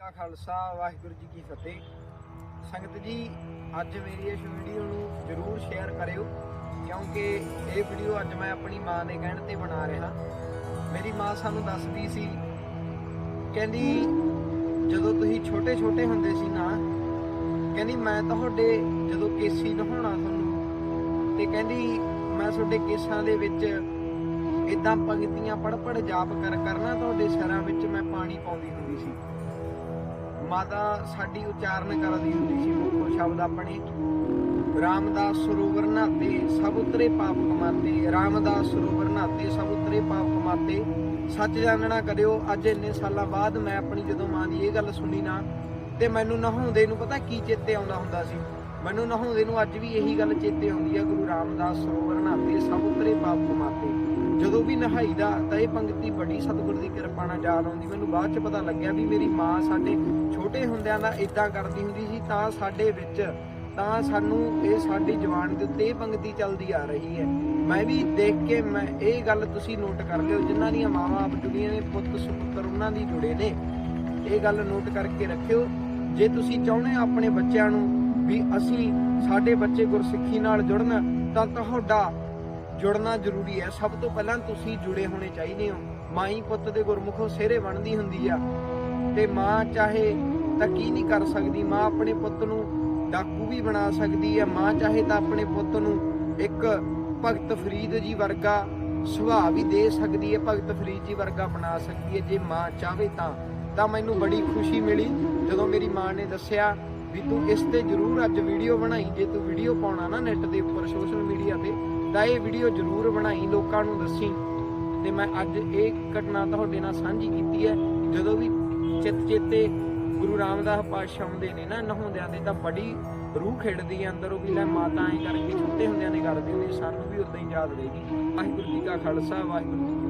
ਕਾ ਖਾਲਸਾ, ਵਾਹਿਗੁਰੂ ਜੀ ਕੀ ਫਤਿਹ। ਸੰਗਤ ਜੀ, ਅੱਜ ਮੇਰੀ ਇਸ ਵੀਡੀਓ ਨੂੰ ਜਰੂਰ ਸ਼ੇਅਰ ਕਰਿਓ, ਕਿਉਂਕਿ ਇਹ ਵੀਡੀਓ ਅੱਜ ਮੈਂ ਆਪਣੀ ਮਾਂ ਦੇ ਕਹਿਣ ਤੇ ਬਣਾ ਰਿਹਾ। ਮੇਰੀ ਮਾਂ ਸਾਨੂੰ ਦੱਸਦੀ ਸੀ, ਕਹਿੰਦੀ, ਜਦੋਂ ਤੁਸੀਂ ਛੋਟੇ ਛੋਟੇ ਹੁੰਦੇ ਸੀ ਨਾ, ਕਹਿੰਦੀ, ਮੈਂ ਤੁਹਾਡੇ ਜਦੋਂ ਕੇਸੀ ਨਹਾਉਣਾ ਤੁਹਾਨੂੰ। ਤੇ ਕਹਿੰਦੀ, ਮੈਂ ਤੁਹਾਡੇ ਕੇਸਾਂ ਦੇ ਵਿੱਚ ਇਦਾਂ ਪੰਕਤੀਆਂ ਪੜ ਪੜ ਜਾਪ ਕਰ ਕਰਨਾ ਤੁਹਾਡੇ ਸਿਰਾਂ ਵਿੱਚ ਮੈਂ ਪਾਣੀ ਪਾਉਂਦੀ ਹੁੰਦੀ ਸੀ। ਮਾਤਾ ਸਾਡੀ ਉਚਾਰਨ ਕਰਦੀ ਹੁੰਦੀ ਸੀ, ਮੁੱਖੋ ਸ਼ਬਦ ਆਪਣੇ। ਰਾਮਦਾਸ ਸਰੋਵਰ ਨਾਤੇ ਸਭ ਉਤਰੇ ਪਾਪ ਕਮਾਤੇ। ਰਾਮਦਾਸ ਸਰੋਵਰ ਨਾਤੇ ਸਭ ਉਤਰੇ ਪਾਪ ਕਮਾਤੇ। ਸੱਚ ਜਾਣਨਾ ਕਰਿਓ, ਅੱਜ ਇੰਨੇ ਸਾਲਾਂ ਬਾਅਦ ਮੈਂ ਆਪਣੀ ਜਦੋਂ ਮਾਂ ਦੀ ਇਹ ਗੱਲ ਸੁਣੀ ਨਾ, ਤੇ ਮੈਨੂੰ ਨਹਾਉਂਦੇ ਨੂੰ ਪਤਾ ਕੀ ਚੇਤੇ ਆਉਂਦਾ ਹੁੰਦਾ ਸੀ? ਮੈਨੂੰ ਨਹਾਉਂਦੇ ਨੂੰ ਅੱਜ ਵੀ ਇਹੀ ਗੱਲ ਚੇਤੇ ਆਉਂਦੀ ਆ, ਗੁਰੂ ਰਾਮਦਾਸ ਸਰੋਵਰ ਨਾਤੇ ਸਭ ਉਤਰੇ ਜਦੋਂ ਵੀ ਨਹਾਈਦਾ ਤਾਂ ਇਹ ਪੰਕਤੀ ਬੜੀ ਸਤਿਗੁਰ ਦੀ ਕਿਰਪਾ ਨਾਲ ਯਾਦ ਆਉਂਦੀ। ਮੈਨੂੰ ਬਾਅਦ ਚ ਪਤਾ ਲੱਗਿਆ ਵੀ ਮੇਰੀ ਮਾਂ ਸਾਡੇ ਛੋਟੇ ਹੁੰਦਿਆਂ ਦਾ ਇਦਾਂ ਕਰਦੀ ਹੁੰਦੀ ਸੀ, ਤਾਂ ਸਾਡੇ ਵਿੱਚ, ਤਾਂ ਸਾਨੂੰ ਇਹ ਸਾਡੀ ਜਵਾਨ ਦੇ ਉੱਤੇ ਇਹ ਚੱਲਦੀ ਆ ਰਹੀ ਹੈ। ਮੈਂ ਵੀ ਦੇਖ ਕੇ ਮੈਂ ਇਹ ਗੱਲ ਤੁਸੀਂ ਨੋਟ ਕਰ ਲਿਓ, ਜਿਨ੍ਹਾਂ ਦੀਆਂ ਮਾਵਾਂ ਆਪ ਜੁੜੀਆਂ ਨੇ, ਪੁੱਤ, ਸੁਪੁੱਤਰ ਉਹਨਾਂ ਦੀ ਜੁੜੇ ਨੇ, ਇਹ ਗੱਲ ਨੋਟ ਕਰਕੇ ਰੱਖਿਓ। ਜੇ ਤੁਸੀਂ ਚਾਹੁੰਦੇ ਹੋ ਆਪਣੇ ਬੱਚਿਆਂ ਨੂੰ ਵੀ ਅਸੀਂ ਸਾਡੇ ਬੱਚੇ ਗੁਰਸਿੱਖੀ ਨਾਲ ਜੁੜਨ, ਤਾਂ ਤੁਹਾਡਾ ਜੁੜਨਾ ਜ਼ਰੂਰੀ ਹੈ। ਸਭ ਤੋਂ ਪਹਿਲਾਂ ਤੁਸੀਂ ਜੁੜੇ ਹੋਣੇ ਚਾਹੀਦੇ ਹੋ। ਮਾਈ ਪੁੱਤ ਦੇ ਗੁਰਮੁਖੋਂ ਸਿਹਰੇ ਬਣਦੀ ਹੁੰਦੀ ਆ। ਤੇ ਮਾਂ ਚਾਹੇ ਤਾਂ ਕੀ ਨਹੀਂ ਕਰ ਸਕਦੀ, ਮਾਂ ਆਪਣੇ ਪੁੱਤ ਨੂੰ ਡਾਕੂ ਵੀ ਬਣਾ ਸਕਦੀ ਹੈ ਮਾਂ ਚਾਹੇ ਤਾਂ ਆਪਣੇ ਪੁੱਤ ਨੂੰ ਇੱਕ ਭਗਤ ਫਰੀਦ ਜੀ ਵਰਗਾ ਸੁਭਾਅ ਵੀ ਦੇ ਸਕਦੀ ਹੈ, ਭਗਤ ਫਰੀਦ ਜੀ ਵਰਗਾ ਬਣਾ ਸਕਦੀ ਹੈ। ਜੇ ਮਾਂ ਚਾਹੇ ਤਾਂ ਤਾਂ ਮੈਨੂੰ ਬੜੀ ਖੁਸ਼ੀ ਮਿਲੀ ਜਦੋਂ ਮੇਰੀ ਮਾਂ ਨੇ ਦੱਸਿਆ ਵੀ ਤੂੰ ਇਸ ਤੇ ਜਰੂਰ ਅੱਜ ਵੀਡੀਓ ਬਣਾਈ। ਜੇ ਤੂੰ ਵੀਡੀਓ ਪਾਉਣਾ ਨਾ ਨੈਟ ਦੇ ਉੱਪਰ ਸੋਸ਼ਲ ਮੀਡੀਆ ਤੇ ਤਾਂ ਇਹ ਵੀਡੀਓ ਜਰੂਰ ਬਣਾਈ, ਲੋਕਾਂ ਨੂੰ ਦੱਸੀ। ਤੇ ਮੈਂ ਅੱਜ ਇਹ ਘਟਨਾ ਤੁਹਾਡੇ ਨਾਲ ਸਾਂਝੀ ਕੀਤੀ ਹੈ। ਜਦੋਂ ਵੀ ਚਿੱਤ ਚੇਤੇ ਗੁਰੂ ਰਾਮਦਾਸ ਪਾਤਸ਼ਾਹ ਆਉਂਦੇ ਨੇ ਨਾ ਨਹਾਉਂਦਿਆਂ ਦੇ ਤਾਂ ਬੜੀ ਰੂਹ ਖੇਡਦੀ ਹੈ ਅੰਦਰੋਂ ਵੀ ਲੈ ਮਾਤਾ ਐ ਕਰਕੇ ਛੋਟੇ ਹੁੰਦਿਆਂ ਨੇ ਕਰਦੇ ਹੁੰਦੇ ਸਾਨੂੰ ਵੀ ਉਦਾਂ ਹੀ ਯਾਦ ਰਹੇਗੀ। ਵਾਹਿਗੁਰੂ ਜੀ ਕਾ ਖਾਲਸਾ, ਵਾਹਿਗੁਰੂ ਜੀ